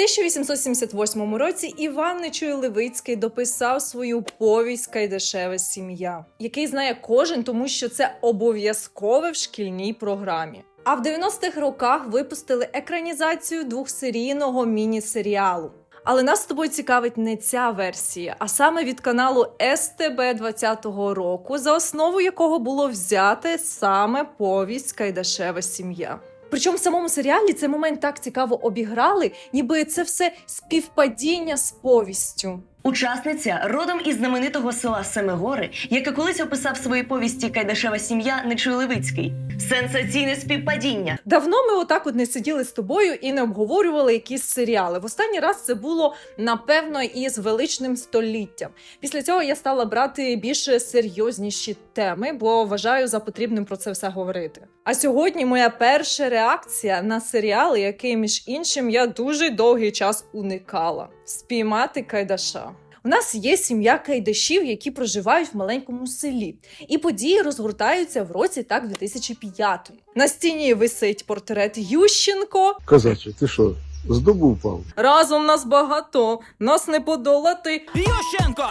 1878 році Іван Нечуй Левицький дописав свою повість Кайдашева сім'я, який знає кожен, тому що це обов'язкове в шкільній програмі. А в 90-х роках випустили екранізацію двохсерійного міні-серіалу. Але нас з тобою цікавить не ця версія, а саме від каналу СТБ 20-го року, за основу якого було взяте саме повість Кайдашева сім'я. Причому в самому серіалі цей момент так цікаво обіграли, ніби це все співпадіння з повістю. Учасниця родом із знаменитого села Семигори, яке колись описав в своїй повісті Кайдашева сім'я Нечуй. Сенсаційне співпадіння. Давно ми отак от не сиділи з тобою і не обговорювали якісь серіали. В останній раз це було напевно із величним століттям. Після цього я стала брати більш серйозніші теми, бо вважаю за потрібним про це все говорити. А сьогодні моя перша реакція на серіал, який між іншим я дуже довгий час уникала: спіймати Кайдаша. У нас є сім'я кайдашів, які проживають в маленькому селі, і події розгортаються в році так 2005. На стіні висить портрет Ющенко. Козаче, ти що, з дубу впав? Разом нас багато, нас не подолати. Ющенко!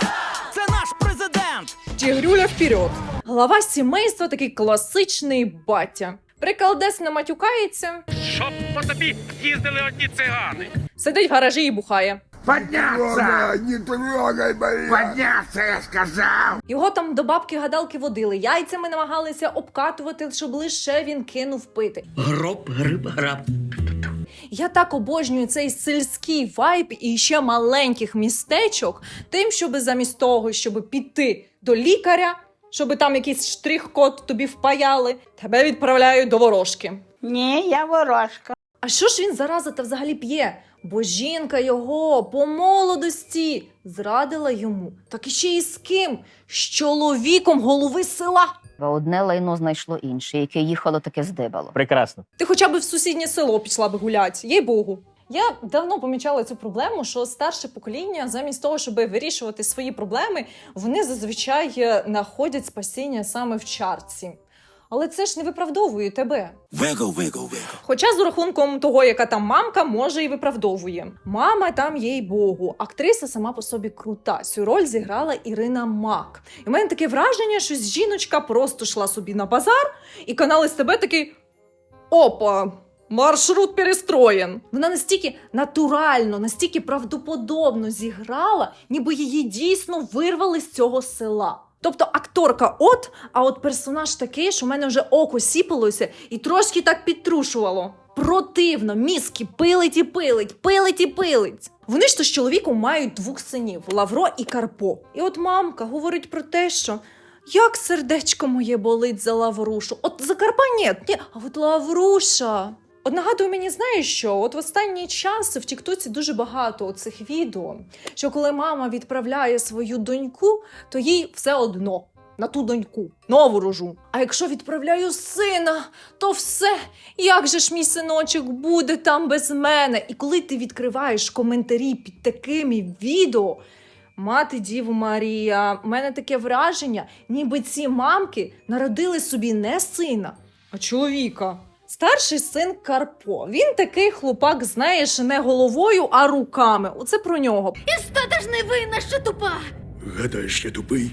Це наш президент! Тігрюля вперед. Глава сімейства такий класичний батя. Приколдес не матюкається, Щоб по тобі їздили одні цигани. сидить в гаражі і бухає. Подняться! не трогай мене! Подняться, я сказав! Його там до бабки гадалки водили, яйцями намагалися обкатувати, щоб лише він кинув пити. Гроб, гриб, граб. Я так обожнюю цей сільський вайб і ще маленьких містечок, тим, щоб замість того, щоб піти до лікаря, щоб там якийсь штрих-код тобі впаяли, тебе відправляють до ворожки. Ні, я ворожка. А що ж він зараза та взагалі п'є? Бо жінка його по молодості зрадила йому. Так і ще й з ким? З чоловіком голови села. Одне лайно знайшло інше, яке їхало таке здибало. Прекрасно. Ти хоча б в сусіднє село пішла б гулять, їй богу. Я давно помічала цю проблему, що старше покоління, замість того, щоб вирішувати свої проблеми, вони зазвичай е, знаходять спасіння саме в чарці. Але це ж не виправдовує тебе. Хоча з рахунком того, яка там мамка, може і виправдовує. Мама там їй богу. Актриса сама по собі крута. Цю роль зіграла Ірина Мак. І в мене таке враження, що жіночка просто йшла собі на базар, і канал СТБ такий опа. Маршрут перестроєн. Вона настільки натурально, настільки правдоподобно зіграла, ніби її дійсно вирвали з цього села. Тобто акторка от, а от персонаж такий, що в мене вже око сіпалося і трошки так підтрушувало. Противно, мізки пилить і пилить, пилить і пилить. Вони ж то з чоловіком мають двох синів Лавро і Карпо. І от мамка говорить про те, що як сердечко моє болить за Лаврушу. От за Карпа ні, ні, а от Лавруша. От нагадує мені, знаєш що? От в останній час в Тіктоці дуже багато цих відео, що коли мама відправляє свою доньку, то їй все одно на ту доньку, нову рожу. А якщо відправляю сина, то все, як же ж мій синочок буде там без мене? І коли ти відкриваєш коментарі під такими відео, Мати Діву Марія, в мене таке враження, ніби ці мамки народили собі не сина, а чоловіка. Старший син Карпо. Він такий хлопак, знаєш, не головою, а руками. Оце про нього. Істота ж не винна, що тупа. Гадаєш, я тупий?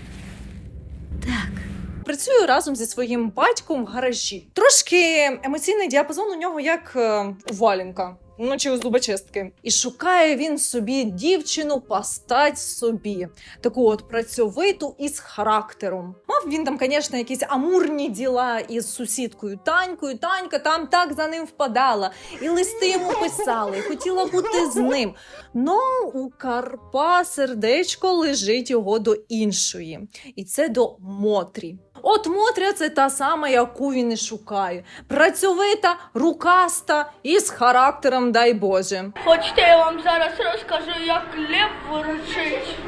Так. Працюю разом зі своїм батьком в гаражі. Трошки емоційний діапазон у нього як е, у валінка. Чи у зубочистки. І шукає він собі дівчину постать собі, таку от працьовиту і з характером. Мав він там, звісно, якісь амурні діла із сусідкою Танькою. Танька там так за ним впадала, і листи йому писали, і хотіла бути з ним. Ну, у Карпа сердечко лежить його до іншої, і це до Мотрі. От Мотря це та сама, яку він і шукає. Працьовита, рукаста і з характером, дай Боже. Хочете, я вам зараз розкажу, як лев ворочить.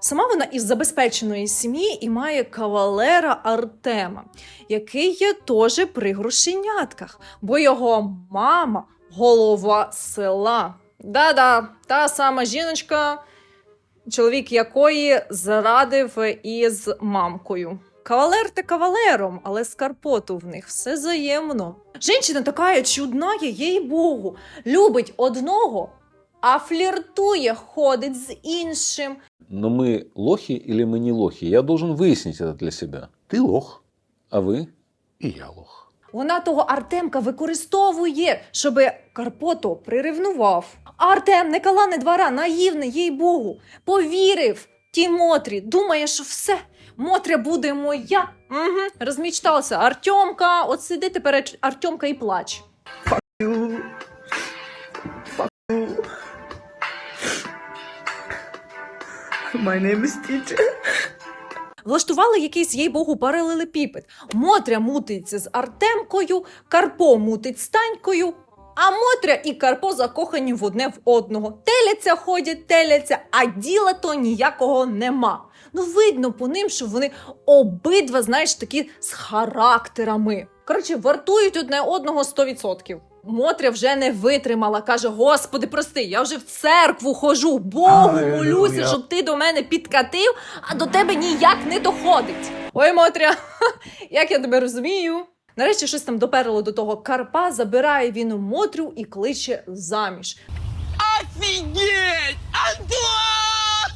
Сама вона із забезпеченої сім'ї і має кавалера Артема, який є теж при грошенятках, бо його мама голова села. Да-да, та сама жіночка, чоловік якої зрадив із мамкою. Кавалер та кавалером, але з Карпоту в них все взаємно. Жінка така чудна, їй Богу, любить одного, а фліртує, ходить з іншим. Но мы лохи или мы не лохи? Я должен выяснить это для себя. Ти лох, А вы? і я лох. Вона того Артемка використовує, щоб Карпото приревнував. А Артем не кала, не двора, наївний, їй Богу, повірив тій Мотрі, думає, що все, Мотря буде моя. Угу. Розмічтався. Артемка, от сиди тепер Артемка і плач. My name is teacher. Влаштували якийсь їй богу паралелепіпед. Мотря мутиться з Артемкою, Карпо мутить з Танькою. А Мотря і Карпо закохані в одне в одного. Теляться ходять, теляться, а діла то ніякого нема. Ну, видно по ним, що вони обидва, знаєш, такі з характерами. Коротше, вартують одне одного 100%. Мотря вже не витримала, каже: Господи, прости, я вже в церкву хожу, Богу молюся, щоб ти до мене підкатив, а до тебе ніяк не доходить. Ой, Мотря, як я тебе розумію. Нарешті щось там доперло до того Карпа, забирає він Мотрю і кличе заміж. Офігеть! Антон!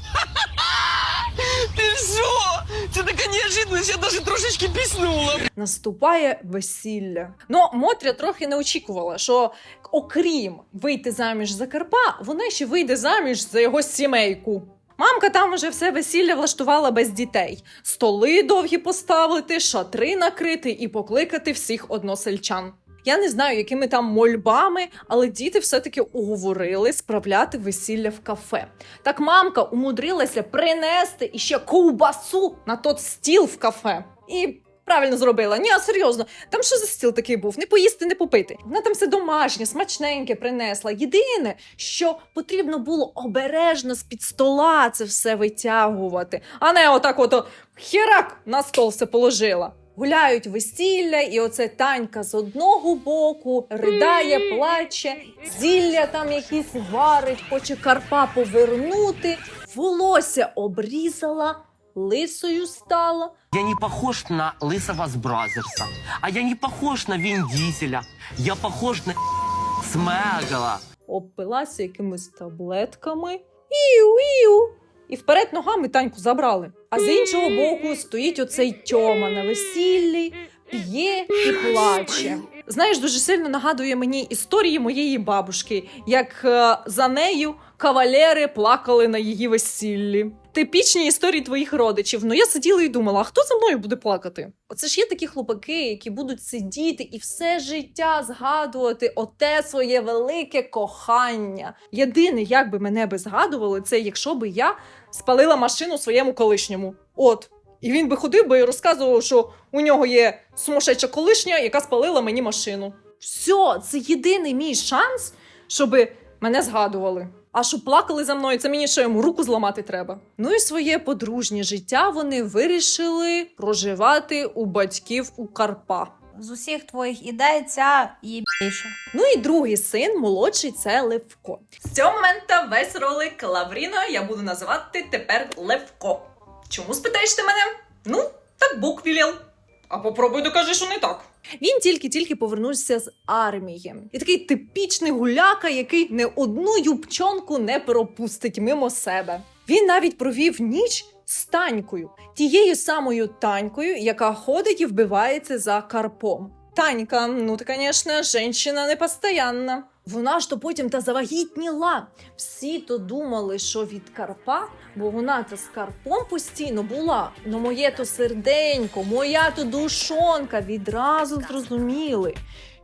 Ти що? Це така неожиданність, я навіть трошечки піснула. Наступає весілля. Ну, Мотря трохи не очікувала, що окрім вийти заміж за Карпа, вона ще вийде заміж за його сімейку. Мамка там уже все весілля влаштувала без дітей. Столи довгі поставити, шатри накрити і покликати всіх односельчан. Я не знаю, якими там мольбами, але діти все-таки уговорили справляти весілля в кафе. Так мамка умудрилася принести іще ковбасу на тот стіл в кафе. І правильно зробила. Ні, а серйозно, там що за стіл такий був? Не поїсти, не попити. Вона там все домашнє, смачненьке принесла. Єдине, що потрібно було обережно з-під стола це все витягувати, а не отак от херак на стол все положила. Гуляють весілля, і оце танька з одного боку ридає, плаче, зілля там якісь варить, хоче Карпа повернути, волосся обрізала, лисою стала. Я не похож на лысого с Бразерса. А я не похож на Вин Дизеля. Я похож на Смегала. обпилася якимись таблетками. Іу-іу. І вперед ногами таньку забрали. А з іншого боку стоїть оцей Тьома на весіллі, п'є і плаче. Знаєш, дуже сильно нагадує мені історії моєї бабушки, як е, за нею кавалери плакали на її весіллі. Типічні історії твоїх родичів. Ну я сиділа і думала, а хто за мною буде плакати? Оце ж є такі хлопаки, які будуть сидіти і все життя згадувати оте своє велике кохання. Єдине, як би мене би згадували, це якщо би я спалила машину своєму колишньому. От. І він би ходив би і розказував, що у нього є сумасшедша колишня, яка спалила мені машину. Все, це єдиний мій шанс, щоб мене згадували. А щоб плакали за мною, це мені що йому руку зламати треба. Ну і своє подружнє життя вони вирішили проживати у батьків у Карпа. З усіх твоїх ідей ця їбіша. Ну і другий син, молодший, це Левко. З цього моменту весь ролик Лавріна я буду називати тепер Левко. Чому спитаєш ти мене? Ну, так Бог вілів. А попробуй докажи, що не так. Він тільки-тільки повернувся з армії. І такий типічний гуляка, який не одну юбчонку не пропустить мимо себе. Він навіть провів ніч з Танькою, тією самою Танькою, яка ходить і вбивається за Карпом. Танька, ну ти, звісно, жінка непостоянна. Вона ж то потім та завагітніла. Всі то думали, що від Карпа, бо вона то з Карпом постійно була. Ну моє то серденько, моя то душонка відразу зрозуміли,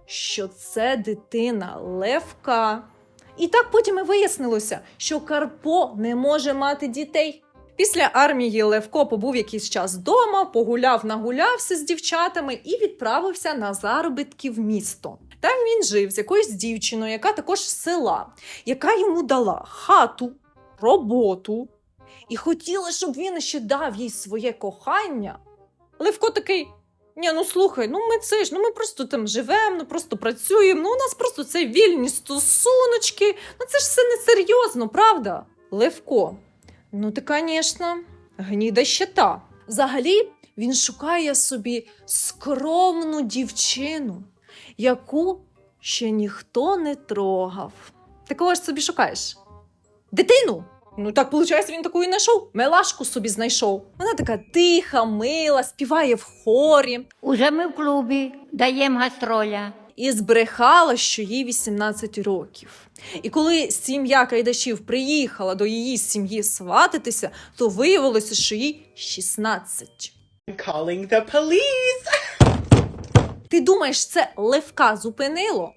що це дитина Левка. І так потім і вияснилося, що Карпо не може мати дітей. Після армії Левко побув якийсь час вдома, погуляв, нагулявся з дівчатами і відправився на заробітки в місто. Там він жив з якоюсь дівчиною, яка також з села, яка йому дала хату, роботу і хотіла, щоб він ще дав їй своє кохання. Левко такий. Ні, ну слухай, ну ми це ж, ну ми просто там живемо, ну просто працюємо. Ну у нас просто це вільні стосуночки. Ну це ж все не серйозно, правда? Левко, ну ти, звісно, гніда щита. Взагалі, він шукає собі скромну дівчину, яку ще ніхто не трогав. Ти кого ж собі шукаєш? Дитину. Ну так виходить, він таку і знайшов. Мелашку собі знайшов. Вона така тиха, мила, співає в хорі Уже ми в клубі, даємо гастроля. і збрехала, що їй 18 років. І коли сім'я Кайдашів приїхала до її сім'ї свататися, то виявилося, що їй 16. Calling the police. Ти думаєш, це Левка зупинило?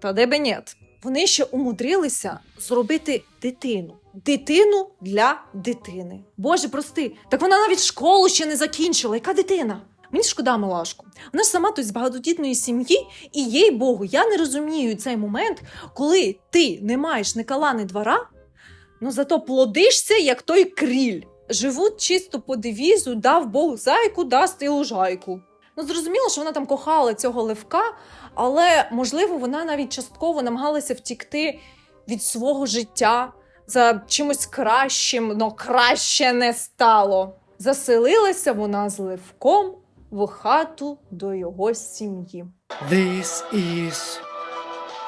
Та де би нет. Вони ще умудрилися зробити дитину. Дитину для дитини. Боже, прости, так вона навіть школу ще не закінчила. Яка дитина? Мені шкода Милашку. Вона ж сама тут з багатодітної сім'ї, і їй Богу, я не розумію цей момент, коли ти не маєш ні кола, ні двора, ну зато плодишся, як той кріль. Живуть чисто по девізу, дав Бог зайку, дасть і лужайку. Ну, зрозуміло, що вона там кохала цього левка, але можливо вона навіть частково намагалася втікти від свого життя за чимось кращим, но краще не стало. Заселилася вона з левком в хату до його сім'ї. This is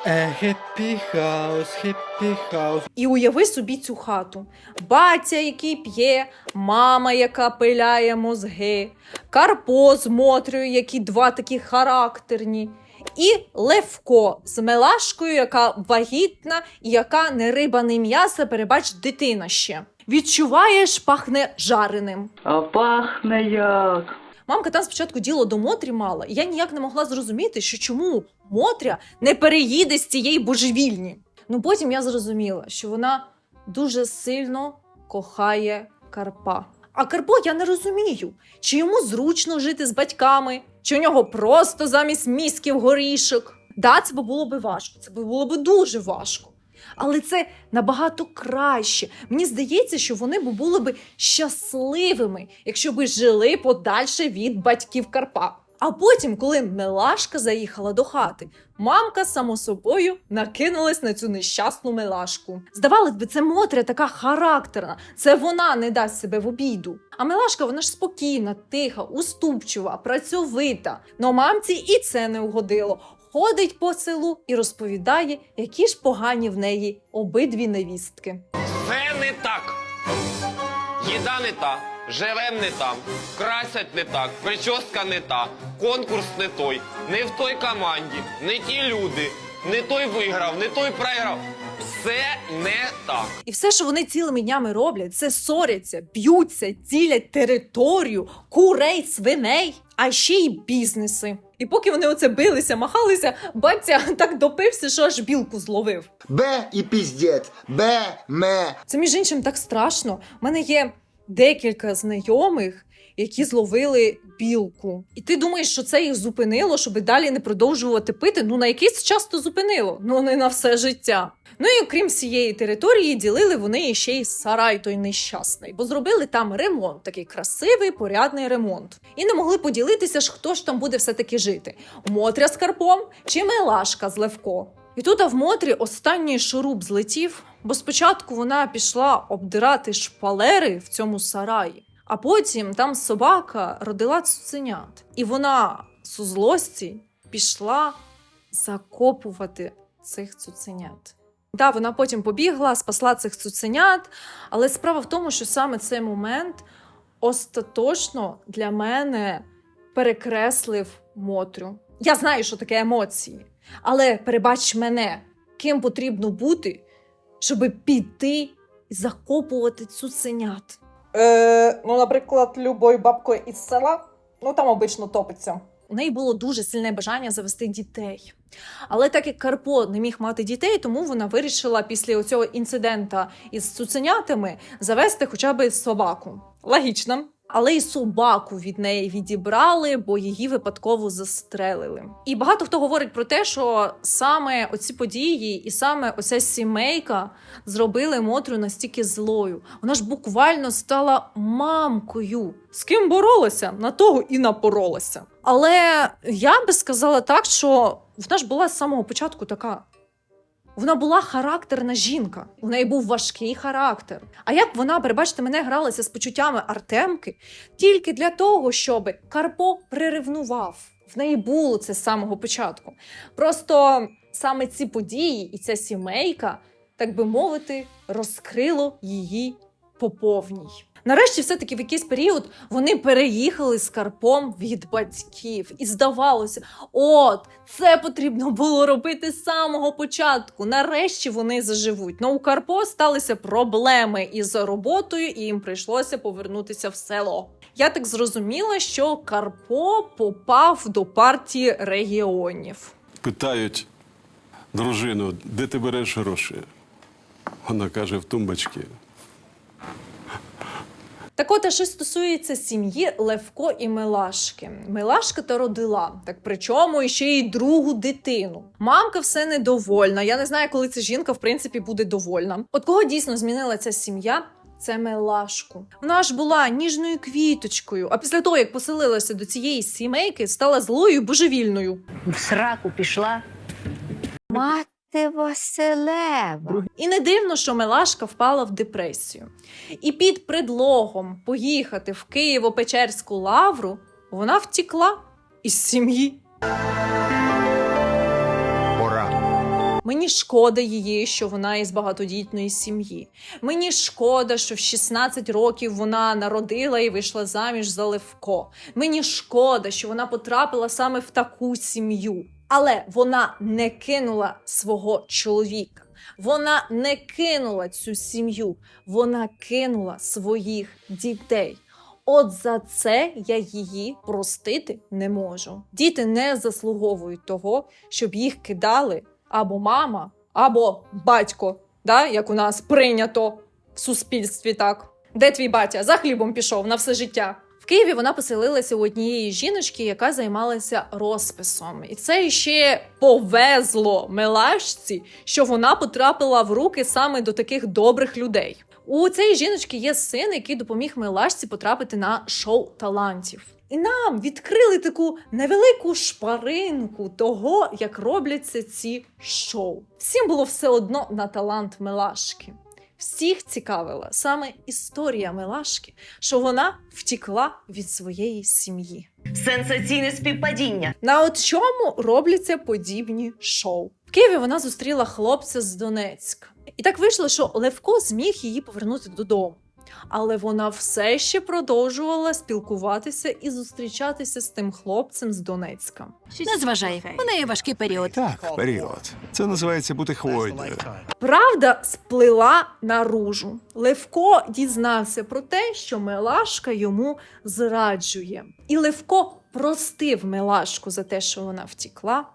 a happy house, happy house. І уяви собі цю хату: батя, який п'є, мама, яка пиляє мозги, Карпо з Мотрою, які два такі характерні, і Левко з Мелашкою, яка вагітна і яка не риба, не м'ясо, перебач, дитина ще. Відчуваєш, пахне жареним. А пахне як. Мамка там спочатку діло до Мотрі мала, і я ніяк не могла зрозуміти, що чому Мотря не переїде з цієї божевільні. Ну потім я зрозуміла, що вона дуже сильно кохає Карпа. А Карпо я не розумію, чи йому зручно жити з батьками, чи у нього просто замість мізків горішок. Да, це було би важко, це було би дуже важко. Але це набагато краще. Мені здається, що вони б були б щасливими, якщо б жили подальше від батьків Карпа. А потім, коли Мелашка заїхала до хати, мамка само собою накинулась на цю нещасну Мелашку. Здавалось би, це Мотря така характерна, це вона не дасть себе в обіду. А Мелашка, вона ж спокійна, тиха, уступчива, працьовита. Но мамці і це не угодило. Ходить по селу і розповідає, які ж погані в неї обидві невістки. Це не так. Їда не та, живем не там, красять не так, прическа не та, конкурс не той, не в той команді, не ті люди, не той виграв, не той програв. Все не так. І все, що вони цілими днями роблять, це ссоряться, б'ються, ділять територію, курей, свиней, а ще й бізнеси. І поки вони оце билися, махалися, батя так допився, що аж білку зловив. Б і піздець. Б, ме. Це між іншим так страшно. У мене є декілька знайомих, які зловили білку. І ти думаєш, що це їх зупинило, щоб далі не продовжувати пити? Ну на якийсь час то зупинило, ну не на все життя. Ну і окрім всієї території, ділили вони ще й сарай той нещасний, бо зробили там ремонт, такий красивий, порядний ремонт. І не могли поділитися ж, хто ж там буде все-таки жити: Мотря з Карпом чи Мелашка з Левко. І тут а в Мотрі останній шуруп злетів, бо спочатку вона пішла обдирати шпалери в цьому сараї, а потім там собака родила цуценят. І вона з злості пішла закопувати цих цуценят. Да, вона потім побігла, спасла цих цуценят, але справа в тому, що саме цей момент остаточно для мене перекреслив Мотрю. Я знаю, що таке емоції, але перебач мене, ким потрібно бути, щоб піти і закопувати цуценят. Е, ну, наприклад, любою бабкою із села, ну там обично топиться. У неї було дуже сильне бажання завести дітей. Але так як Карпо не міг мати дітей, тому вона вирішила після цього інцидента із цуценятами завести хоча б собаку. Логічно. Але й собаку від неї відібрали, бо її випадково застрелили. І багато хто говорить про те, що саме оці події і саме оця сімейка зробили Мотрю настільки злою. Вона ж буквально стала мамкою. З ким боролася, на того і напоролася. Але я би сказала так, що вона ж була з самого початку така. Вона була характерна жінка. У неї був важкий характер. А як вона, перебачте, мене гралася з почуттями Артемки тільки для того, щоб Карпо приревнував. В неї було це з самого початку. Просто саме ці події і ця сімейка так би мовити, розкрило її по повній. Нарешті, все-таки в якийсь період вони переїхали з Карпом від батьків, і здавалося, от це потрібно було робити з самого початку. Нарешті вони заживуть. Но у Карпо сталися проблеми із роботою, і їм прийшлося повернутися в село. Я так зрозуміла, що Карпо попав до партії регіонів. Питають дружину, де ти береш гроші? Вона каже, в тумбочці. Так от, а що стосується сім'ї Левко і Милашки. Милашка та родила, так причому і ще й другу дитину. Мамка все недовольна. Я не знаю, коли ця жінка в принципі буде довольна. От кого дійсно змінила ця сім'я? Це Милашку. Вона ж була ніжною квіточкою, а після того, як поселилася до цієї сімейки, стала злою і божевільною. В сраку пішла. Мати Василева. І не дивно, що Милашка впала в депресію. І під предлогом поїхати в Києво-Печерську лавру вона втікла із сім'ї. Мені шкода її, що вона із багатодітної сім'ї. Мені шкода, що в 16 років вона народила і вийшла заміж за Левко. Мені шкода, що вона потрапила саме в таку сім'ю. Але вона не кинула свого чоловіка. Вона не кинула цю сім'ю, вона кинула своїх дітей. От за це я її простити не можу. Діти не заслуговують того, щоб їх кидали або мама, або батько, да? як у нас прийнято в суспільстві так. Де твій батя? За хлібом пішов на все життя. В Києві вона поселилася у однієї жіночки, яка займалася розписом. І це ще повезло Мелашці, що вона потрапила в руки саме до таких добрих людей. У цієї жіночки є син, який допоміг Мелашці потрапити на шоу талантів. І нам відкрили таку невелику шпаринку того, як робляться ці шоу. Всім було все одно на талант Мелашки. Всіх цікавила саме історія Мелашки, що вона втікла від своєї сім'ї. Сенсаційне співпадіння. На от чому робляться подібні шоу? В Києві вона зустріла хлопця з Донецька. І так вийшло, що Левко зміг її повернути додому. Але вона все ще продовжувала спілкуватися і зустрічатися з тим хлопцем з Донецька. Не зважай, у неї важкий період. Так, період. Це називається бути хвойною. Правда сплила наружу. Левко дізнався про те, що Мелашка йому зраджує. І Левко простив Мелашку за те, що вона втікла,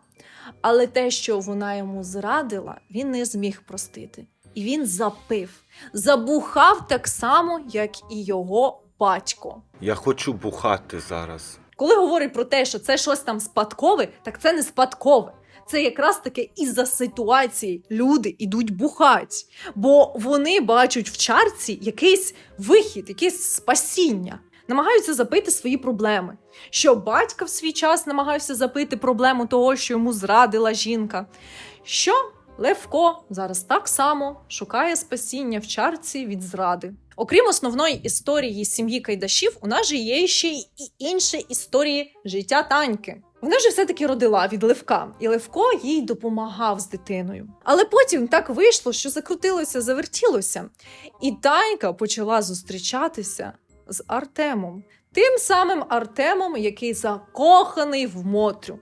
але те, що вона йому зрадила, він не зміг простити. І він запив, забухав так само, як і його батько. Я хочу бухати зараз. Коли говорить про те, що це щось там спадкове, так це не спадкове. Це якраз таки із-за ситуації люди йдуть бухать, бо вони бачать в чарці якийсь вихід, якесь спасіння, намагаються запити свої проблеми. Що батька в свій час намагався запити проблему того, що йому зрадила жінка. Що Левко зараз так само шукає спасіння в чарці від зради. Окрім основної історії сім'ї Кайдашів, у нас же є ще й інші історії життя Таньки. Вона ж все-таки родила від Левка, і Левко їй допомагав з дитиною. Але потім так вийшло, що закрутилося, завертілося, і Танька почала зустрічатися з Артемом, тим самим Артемом, який закоханий в Мотрю.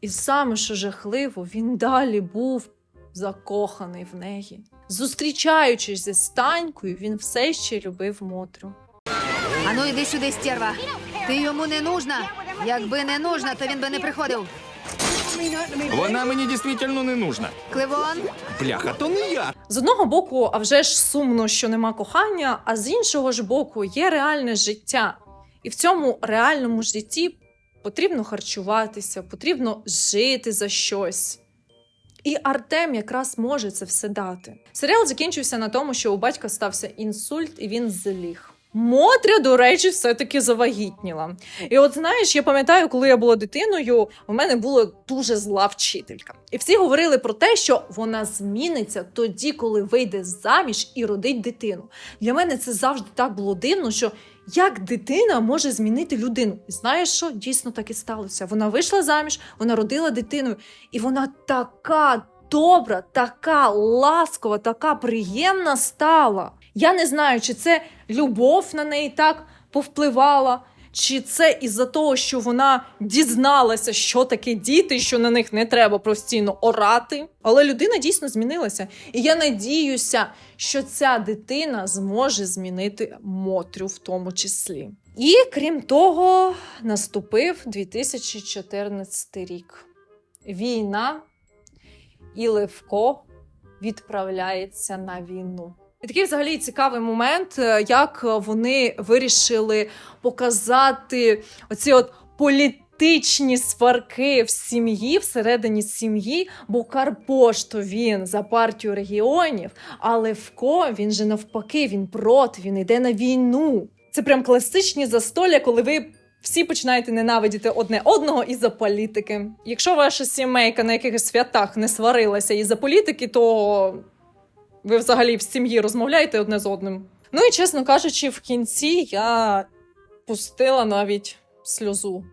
І саме що жахливо, він далі був закоханий в неї. Зустрічаючись зі Станькою, він все ще любив Мотрю. Ану, йди сюди, стерва. Ти йому не нужна. Якби не нужна, то він би не приходив. Вона мені дійсно не нужна. Кливон, Бляха, то не я. З одного боку, а вже ж сумно, що нема кохання, а з іншого ж боку, є реальне життя. І в цьому реальному житті потрібно харчуватися, потрібно жити за щось. І Артем якраз може це все дати. Серіал закінчився на тому, що у батька стався інсульт, і він зліг. Мотря, до речі, все-таки завагітніла. І от знаєш, я пам'ятаю, коли я була дитиною, у мене була дуже зла вчителька. І всі говорили про те, що вона зміниться тоді, коли вийде заміж і родить дитину. Для мене це завжди так було дивно, що як дитина може змінити людину. І знаєш що? Дійсно так і сталося. Вона вийшла заміж, вона родила дитину, і вона така добра, така ласкова, така приємна стала. Я не знаю, чи це любов на неї так повпливала, чи це із-за того, що вона дізналася, що таке діти, що на них не треба постійно орати. Але людина дійсно змінилася. І я надіюся, що ця дитина зможе змінити Мотрю в тому числі. І крім того, наступив 2014 рік. Війна і Левко відправляється на війну. І такий взагалі цікавий момент, е, як вони вирішили показати оці от політичні сварки в сім'ї, всередині сім'ї, бо Карпошто він за партію регіонів, а Левко він же навпаки, він проти, він йде на війну. Це прям класичні застолля, коли ви всі починаєте ненавидіти одне одного із-за політики. Якщо ваша сімейка на якихось святах не сварилася із-за політики, то ви взагалі в сім'ї розмовляєте одне з одним. Ну і чесно кажучи, в кінці я пустила навіть сльозу.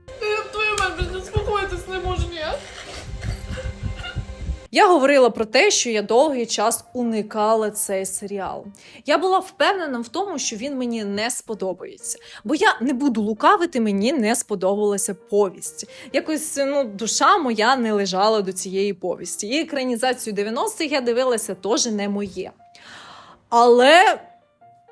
Я говорила про те, що я довгий час уникала цей серіал. Я була впевнена в тому, що він мені не сподобається. Бо я не буду лукавити, мені не сподобалася повість. Якось ну, душа моя не лежала до цієї повісті. І екранізацію 90-х я дивилася теж не моє. Але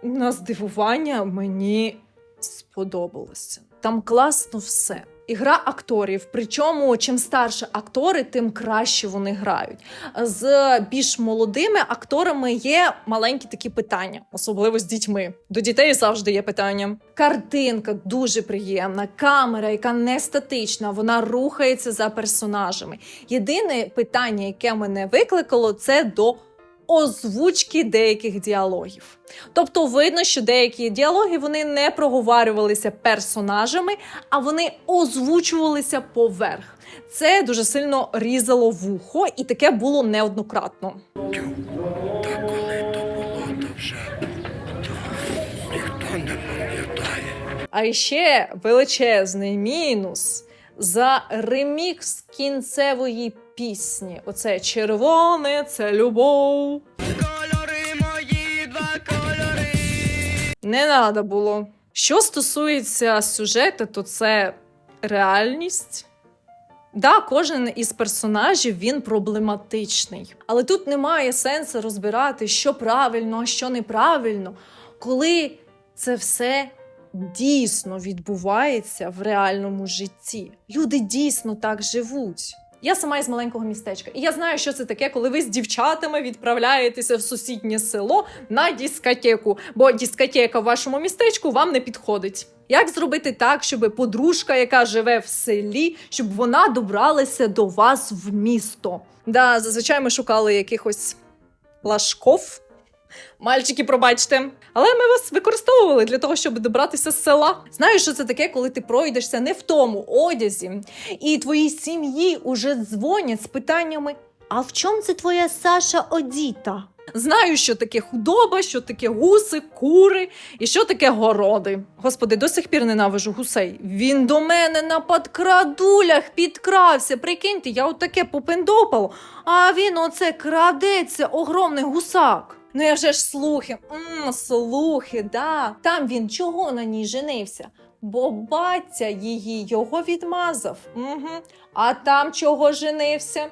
на здивування мені сподобалося. Там класно все. Ігра акторів, причому чим старше актори, тим краще вони грають. З більш молодими акторами є маленькі такі питання, особливо з дітьми. До дітей завжди є питання. Картинка дуже приємна, камера, яка не статична, вона рухається за персонажами. Єдине питання, яке мене викликало, це до озвучки деяких діалогів. Тобто видно, що деякі діалоги вони не проговорювалися персонажами, а вони озвучувалися поверх. Це дуже сильно різало вухо, і таке було неоднократно. А ще величезний мінус за ремікс кінцевої пісні. Оце червоне, це любов. Кольори мої, два кольори. Не треба було. Що стосується сюжету, то це реальність. Да, кожен із персонажів він проблематичний, але тут немає сенсу розбирати, що правильно, а що неправильно, коли це все дійсно відбувається в реальному житті. Люди дійсно так живуть. Я сама із маленького містечка, і я знаю, що це таке, коли ви з дівчатами відправляєтеся в сусіднє село на дискотеку, бо дискотека в вашому містечку вам не підходить. Як зробити так, щоб подружка, яка живе в селі, щоб вона добралася до вас в місто? Да, зазвичай ми шукали якихось лашков. Мальчики, пробачте, але ми вас використовували для того, щоб добратися з села. Знаю, що це таке, коли ти пройдешся не в тому одязі, і твоїй сім'ї уже дзвонять з питаннями: а в чому це твоя Саша одіта? Знаю, що таке худоба, що таке гуси, кури і що таке городи. Господи, до сих пір ненавижу гусей. Він до мене на подкрадулях підкрався. Прикиньте, я отаке попендопало, а він оце крадеться, огромний гусак. Ну я вже ж слухи, м слухи, да. Там він чого на ній женився? Бо батя її його відмазав. Угу. А там чого женився?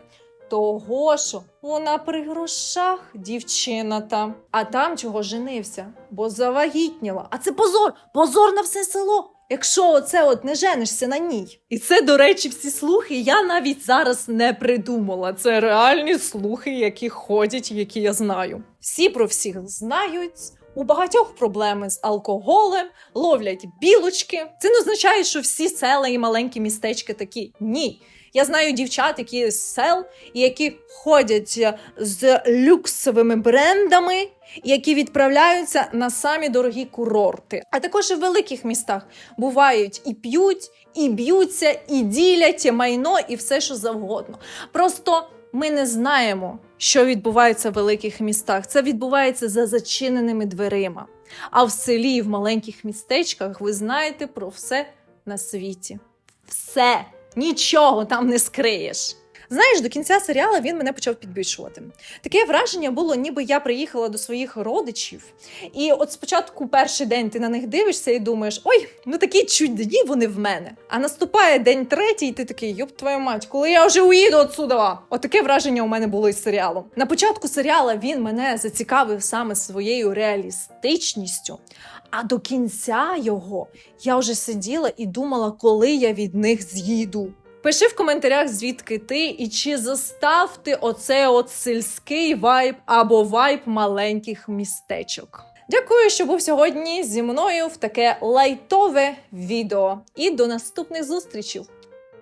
Того, що вона при грошах дівчина там. А там чого женився? Бо завагітніла. А це позор! Позор на все село! Якщо оце от не женишся на ній. І це, до речі, всі слухи я навіть зараз не придумала. Це реальні слухи, які ходять, які я знаю. Всі про всіх знають. У багатьох проблеми з алкоголем, ловлять білочки. Це не означає, що всі села і маленькі містечки такі. Ні. Я знаю дівчат, які з сел, які ходять з люксовими брендами, які відправляються на самі дорогі курорти. А також і в великих містах бувають і п'ють, і б'ються, і ділять майно, і все, що завгодно. Просто ми не знаємо, що відбувається в великих містах. Це відбувається за зачиненими дверима. А в селі, і в маленьких містечках ви знаєте про все на світі. Все, нічого там не скриєш. Знаєш, до кінця серіалу він мене почав підбільшувати. Таке враження було, ніби я приїхала до своїх родичів, і от спочатку перший день ти на них дивишся і думаєш, ой, ну такі чудні вони в мене. А наступає день третій, і ти такий, йоп твою мать, коли я вже уїду отсюда. Отаке враження у мене було із серіалу. На початку серіала він мене зацікавив саме своєю реалістичністю. А до кінця його я вже сиділа і думала, коли я від них з'їду. Пиши в коментарях, звідки ти і чи застав ти оце от сільський вайб або вайб маленьких містечок. Дякую, що був сьогодні зі мною в таке лайтове відео. І до наступних зустрічей!